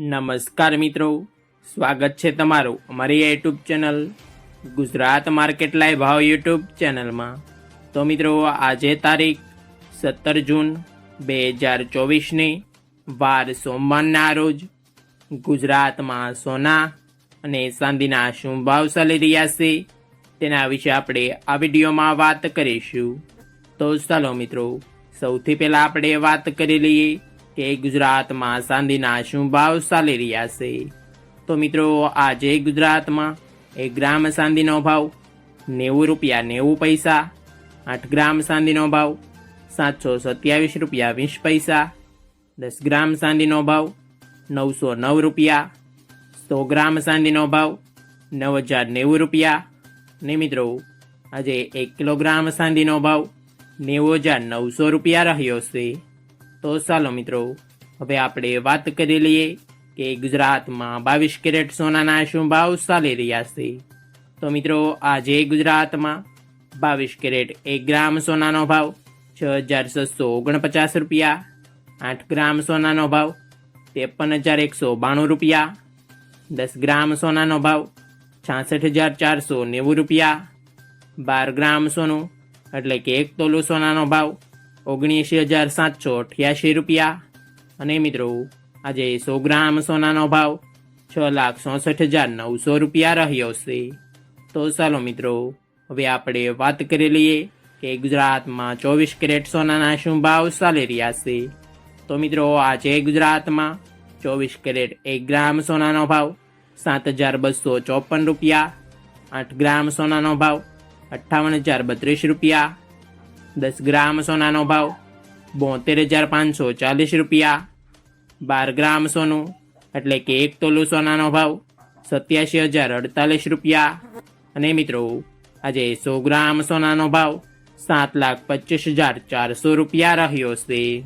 નમસ્કાર મિત્રો. સ્વાગત છે તમારું અમારી YouTube channel Gujarat market live ભાવ યુટ્યુબ ચેનલમાં. તો મિત્રો, આજે તારીખ સત્તર જૂન બે હજાર ચોવીસની વાર સોમવારના રોજ ગુજરાતમાં સોના અને ચાંદીના શું ભાવ ચાલી રહ્યા છે તેના વિશે આપણે આ વિડીયોમાં વાત કરીશું. તો ચાલો મિત્રો, સૌથી પહેલાં આપણે વાત કરી લઈએ કે ગુજરાતમાં સાંધીના શું ભાવ ચાલી રહ્યા છે? તો મિત્રો, આજે ગુજરાતમાં એક ગ્રામ સાંધીનો ભાવ નેવું રૂપિયા નેવું પૈસા, આઠ ગ્રામ સાંધીનો ભાવ સાતસો સત્યાવીસ રૂપિયા વીસ પૈસા, દસ ગ્રામ સાંધીનો ભાવ નવસો નવ રૂપિયા, સો ગ્રામ સાંધીનો ભાવ નવ હજાર નેવું રૂપિયા. ને મિત્રો, આજે એક કિલોગ્રામ સાંધીનો ભાવ નેવું હજાર નવસો રૂપિયા રહ્યો છે. તો ચાલો મિત્રો, હવે આપણે વાત કરી લઈએ કે ગુજરાતમાં બાવીસ કેરેટ સોનાના શું ભાવ ચાલી રહ્યા છે. તો મિત્રો, આજે ગુજરાતમાં બાવીસ કેરેટ એક ગ્રામ સોનાનો ભાવ છ હજાર છસો ઓગણપચાસ રૂપિયા, આઠ ગ્રામ સોનાનો ભાવ ત્રેપન હજાર એકસો બાણું રૂપિયા, દસ ગ્રામ સોનાનો ભાવ છાસઠ હજાર ચારસો નેવું રૂપિયા, બાર ગ્રામ સોનું એટલે કે એક તોલું સોનાનો ભાવ ઓગણએંશી હજાર સાતસો અઠ્યાસી રૂપિયા. અને મિત્રો, આજે સો ગ્રામ સોનાનો ભાવ છ લાખ ચોસઠ હજાર નવસો રૂપિયા રહ્યો છે. તો ચાલો મિત્રો, હવે આપણે વાત કરી લઈએ કે ગુજરાતમાં ચોવીસ કેરેટ સોનાના શું ભાવ ચાલી રહ્યા છે. તો મિત્રો, આજે ગુજરાતમાં ચોવીસ કેરેટ એક ગ્રામ સોનાનો ભાવ સાત હજાર બસો ચોપન રૂપિયા, આઠ ગ્રામ સોનાનો ભાવ અઠ્ઠાવન હજાર બત્રીસ રૂપિયા દસ ગ્રામ સોનાનો ભાવ બોતેર હજાર પાંચસો ચાલીસ રૂપિયા. બાર ગ્રામ સોનું એટલે કે એક તોલું સોનાનો ભાવ સત્યાસી હજાર અડતાલીસ રૂપિયા. અને મિત્રો, આજે સો ગ્રામ સોનાનો ભાવ સાત લાખ પચીસ હજાર ચારસો રૂપિયા રહ્યો છે.